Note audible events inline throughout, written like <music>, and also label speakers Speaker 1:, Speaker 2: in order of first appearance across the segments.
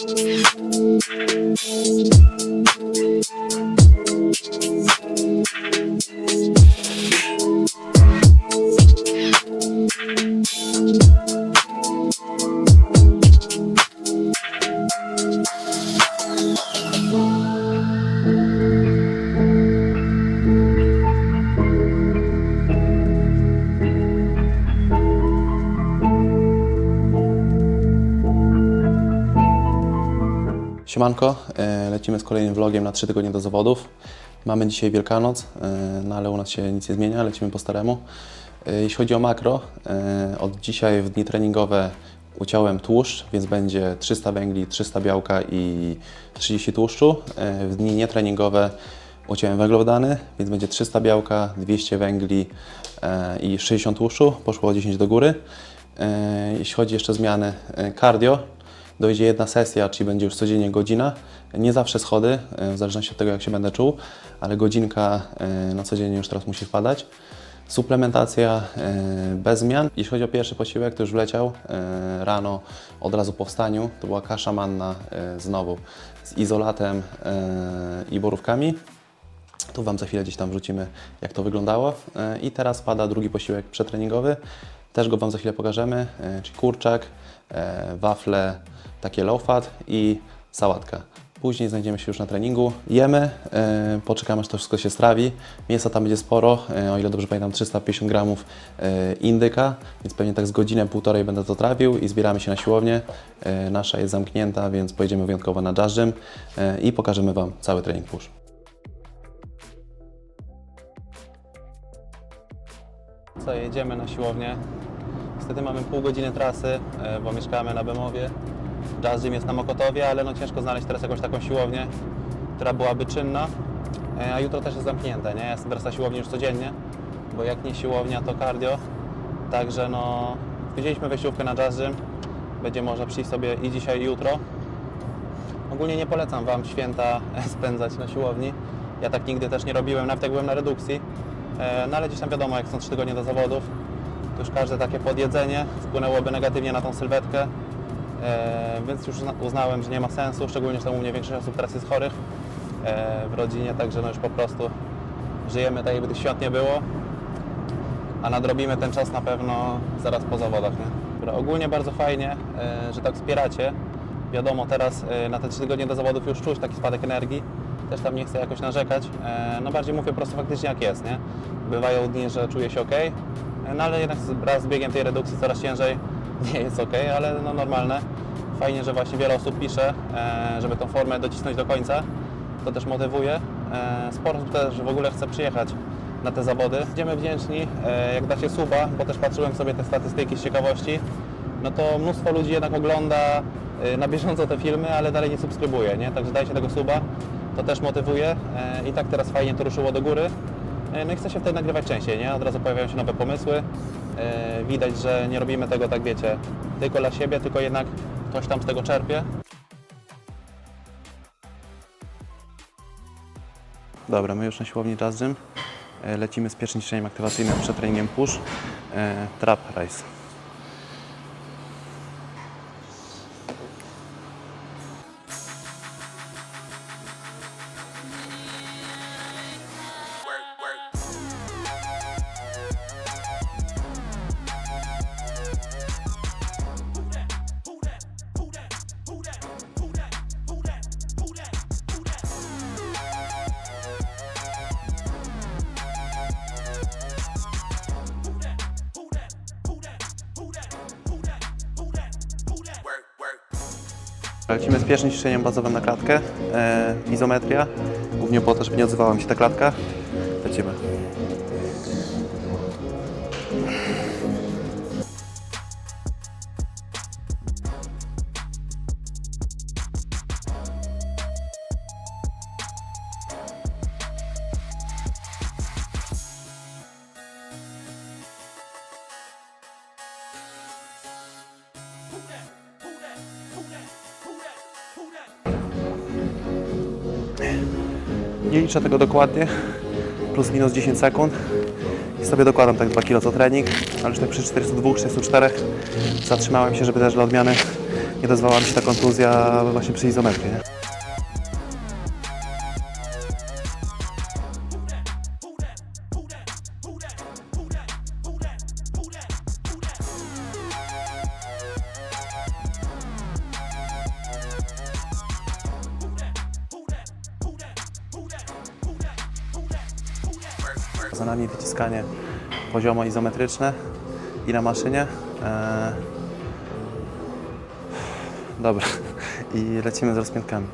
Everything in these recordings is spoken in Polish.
Speaker 1: thank you Siemanko, e, lecimy z kolejnym vlogiem na 3 tygodnie do zawodów. Mamy dzisiaj Wielkanoc, e, no ale u nas się nic nie zmienia, lecimy po staremu. E, Jeśli chodzi o makro, od dzisiaj w dni treningowe uciąłem tłuszcz, więc będzie 300 węgli, 300 białka i 30 tłuszczu. W dni nietreningowe uciąłem węglowodany, więc będzie 300 białka, 200 węgli i 60 tłuszczu, poszło o 10 do góry. Jeśli chodzi jeszcze o zmiany cardio, dojdzie jedna sesja, czyli będzie już codziennie godzina. Nie zawsze schody, e, w zależności od tego, jak się będę czuł, ale godzinka e, na codziennie już teraz musi wpadać. Suplementacja e, bez zmian. Jeśli chodzi o pierwszy posiłek, to już wleciał rano, od razu po wstaniu. To była kasza manna znowu z izolatem i borówkami. Tu Wam za chwilę gdzieś tam wrzucimy, jak to wyglądało. I teraz pada drugi posiłek przetreningowy. Też go Wam za chwilę pokażemy, e, czyli kurczak, e, wafle, takie low fat i sałatka. Później znajdziemy się już na treningu. Jemy, e, poczekamy aż to wszystko się strawi. Mięsa tam będzie sporo, o ile dobrze pamiętam 350 gramów indyka, więc pewnie tak z godzinę, półtorej będę to trawił i zbieramy się na siłownię. Nasza jest zamknięta, więc pojedziemy wyjątkowo na e, i pokażemy Wam cały trening push. Co, jedziemy na siłownię. Niestety mamy pół godziny trasy, e, bo mieszkamy na Bemowie. Jazz Gym jest na Mokotowie, ale no ciężko znaleźć teraz jakąś taką siłownię, która byłaby czynna. E, A jutro też jest zamknięte, nie? Ja jestem teraz na siłowni już codziennie, bo jak nie siłownia, to cardio. Także no, widzieliśmy wejściówkę na Jazz Gym. Będzie można przyjść sobie i dzisiaj, i jutro. Ogólnie nie polecam Wam święta <laughs> spędzać na siłowni. Ja tak nigdy też nie robiłem, nawet jak byłem na redukcji. E, No ale gdzieś tam wiadomo, jak są 3 tygodnie do zawodów, to już każde takie podjedzenie wpłynęłoby negatywnie na tą sylwetkę. E, Więc już uzna- uznałem, że nie ma sensu, szczególnie, że tam u mnie większość osób teraz jest chorych e, w rodzinie, także no już po prostu żyjemy tak, jakby tych świąt nie było. A nadrobimy ten czas na pewno zaraz po zawodach. Nie? Ogólnie bardzo fajnie, że tak wspieracie. Wiadomo, teraz na te 3 tygodnie do zawodów już czuć taki spadek energii. Też tam nie chcę jakoś narzekać. E, No bardziej mówię prostu faktycznie jak jest, nie? Bywają dni, że czuję się ok, no ale jednak wraz z biegiem tej redukcji coraz ciężej <laughs> nie jest ok, ale no normalne. Fajnie, że właśnie wiele osób pisze, e, żeby tą formę docisnąć do końca. To też motywuje. E, Sporo osób też w ogóle chce przyjechać na te zawody. Będziemy wdzięczni, e, jak dacie suba, bo też patrzyłem sobie te statystyki z ciekawości. No to mnóstwo ludzi jednak ogląda e, na bieżąco te filmy, ale dalej nie subskrybuje, nie? Także dajcie tego suba, to też motywuje. E, I tak teraz fajnie to ruszyło do góry. E, No i chce się wtedy nagrywać częściej, nie? Od razu pojawiają się nowe pomysły. E, Widać, że nie robimy tego, tak wiecie, tylko dla siebie, tylko jednak ktoś tam z tego czerpie. Dobra, my już na siłowni Jazz Lecimy z pierwszym ćwiczeniem aktywacyjnym przed treningiem push. Trap Rise. Lecimy z pierwszym ćwiczeniem bazowym na klatkę. E, izometria. Głównie po to, żeby nie odzywała mi się ta klatka. Nie liczę tego dokładnie, plus minus 10 sekund i sobie dokładam tak 2 kg co trening, ale już tak przy 402, 404 zatrzymałem się, żeby też dla odmiany nie dozwała mi się ta kontuzja właśnie przy izometrii. Nie? Poziomo izometryczne i na maszynie. Eee... Dobra, i lecimy z rozpiętkami.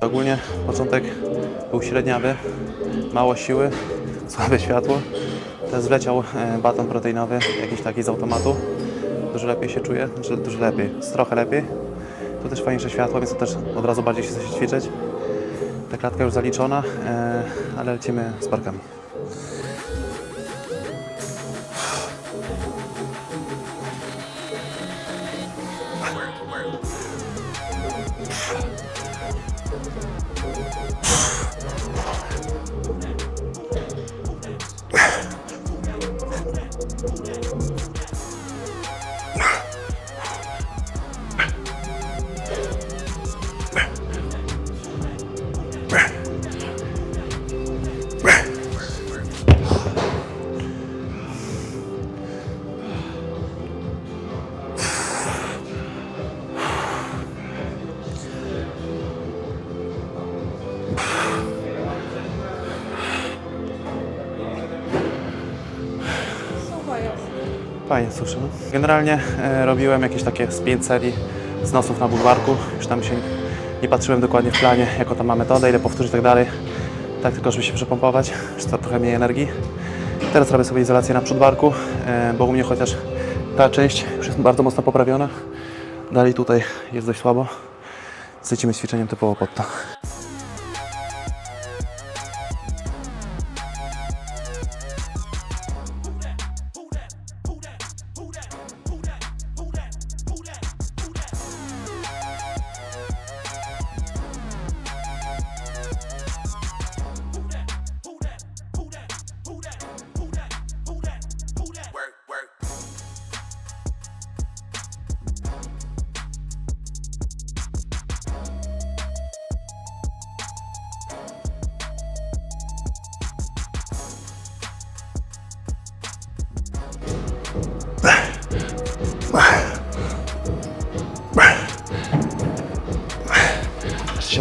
Speaker 1: Ogólnie początek był średniawy, mało siły, <laughs> słabe światło. Teraz wleciał e, baton proteinowy, jakiś taki z automatu. Dużo lepiej się czuję, znaczy dużo lepiej, trochę lepiej. Tu też fajniejsze światło, więc to też od razu bardziej się chce ćwiczyć. Ta klatka już zaliczona, e, ale lecimy z barkami. Fajnie suszy. No. Generalnie e, robiłem jakieś takie z 5 serii znosów na bulwarku. Już tam się nie patrzyłem dokładnie w planie, jaką tam ma metodę, ile powtórzyć i tak dalej. Tak tylko, żeby się przepompować, już to trochę mniej energii. Teraz robię sobie izolację na przodbarku, e, bo u mnie chociaż ta część już jest bardzo mocno poprawiona. Dalej tutaj jest dość słabo. Lecimy z ćwiczeniem typowo pod to.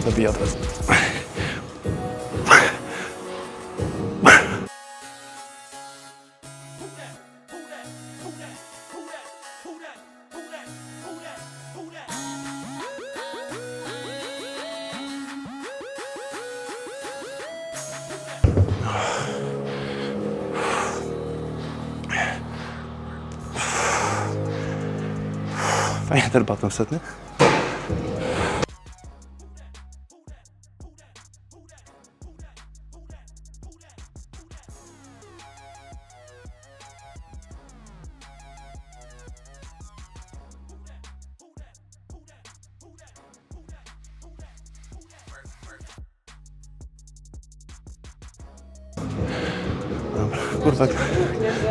Speaker 1: Dobija od razu. Fajny ten baton setny. Kurwa,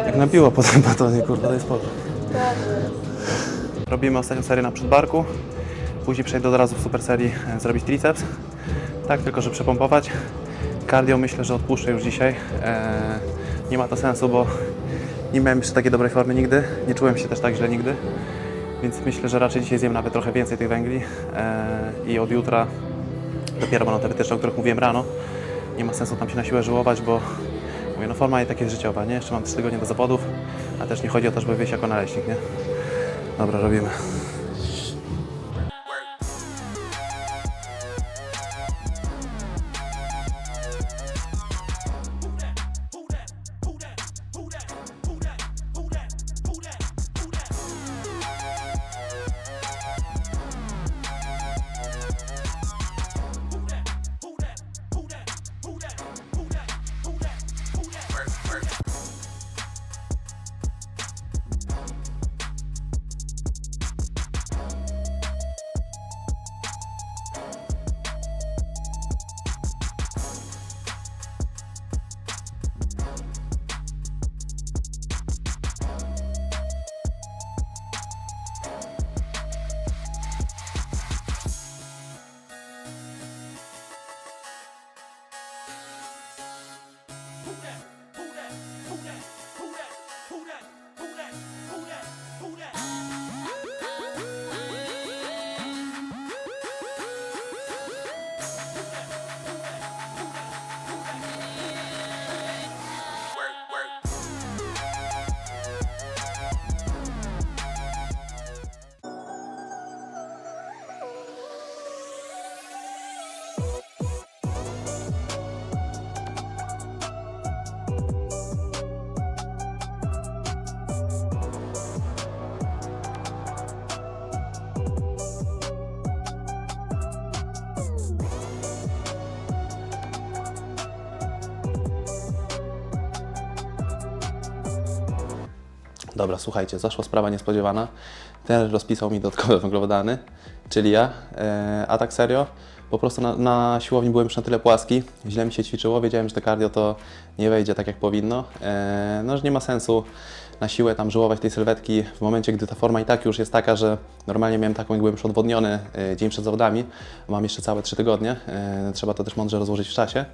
Speaker 1: jak nabiło po tym batonie, kurwa, to jest spoko. Robimy ostatnią serię na przedbarku, później przejdę od razu w super serii e, zrobić triceps. Tak, tylko że przepompować. Cardio myślę, że odpuszczę już dzisiaj. E, nie ma to sensu, bo nie miałem jeszcze takiej dobrej formy nigdy. Nie czułem się też tak źle nigdy. Więc myślę, że raczej dzisiaj zjem nawet trochę więcej tych węgli e, i od jutra dopiero będą te wytyczne, o których mówiłem rano. nie ma sensu tam się na siłę żyłować, bo mówię, no forma i tak jest życiowa, nie? Jeszcze mam 3 tygodnie do zawodów, a też nie chodzi o to, żeby wyjść jako naleśnik, nie? Dobra, robimy. Dobra, słuchajcie, zaszła sprawa niespodziewana. Ten rozpisał mi dodatkowe węglowodany, czyli ja. E, a tak serio, po prostu na, na siłowni byłem już na tyle płaski, źle mi się ćwiczyło, wiedziałem, że te cardio to nie wejdzie tak jak powinno. E, no, że nie ma sensu na siłę tam żyłować tej sylwetki w momencie, gdy ta forma i tak już jest taka, że normalnie miałem taką, jak byłem już odwodniony e, dzień przed zawodami, mam jeszcze całe 3 tygodnie, e, trzeba to też mądrze rozłożyć w czasie.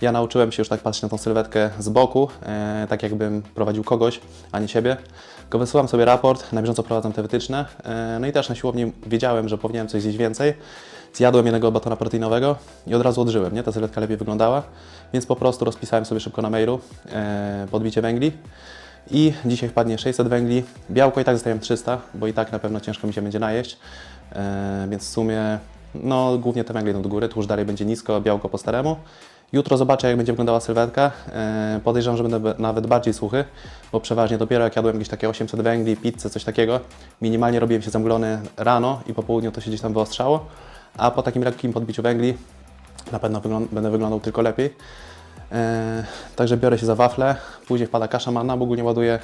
Speaker 1: Ja nauczyłem się już tak patrzeć na tą sylwetkę z boku, e, tak jakbym prowadził kogoś, a nie siebie. Tylko wysyłam sobie raport, na bieżąco prowadzę te wytyczne. No i też na siłowni wiedziałem, że powinienem coś zjeść więcej. Zjadłem jednego batona proteinowego i od razu odżyłem, nie? Ta sylwetka lepiej wyglądała, więc po prostu rozpisałem sobie szybko na mailu podbicie węgli. I dzisiaj wpadnie 600 węgli. Białko i tak zostawiam 300, bo i tak na pewno ciężko mi się będzie najeść. E, więc w sumie, no głównie te węgle idą do góry, tłuszcz dalej będzie nisko, białko po staremu. Jutro zobaczę, jak będzie wyglądała sylwetka. E, podejrzewam, że będę nawet bardziej suchy, bo przeważnie dopiero jak jadłem jakieś takie 800 węgli, pizzę, coś takiego, minimalnie robiłem się zamglony rano i po południu to się gdzieś tam wyostrzało, a po takim lekkim podbiciu węgli na pewno będę wyglądał tylko lepiej. E, także biorę się za wafle, później wpada kasza manna, bo ogólnie ładuję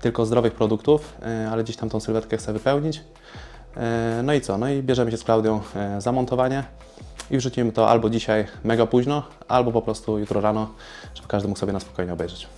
Speaker 1: tylko zdrowych produktów, e, ale gdzieś tam tą sylwetkę chcę wypełnić. E, no i co? No i bierzemy się z Klaudią e, za montowanie i wrzucimy to albo dzisiaj mega późno, albo po prostu jutro rano, żeby każdy mógł sobie na spokojnie obejrzeć.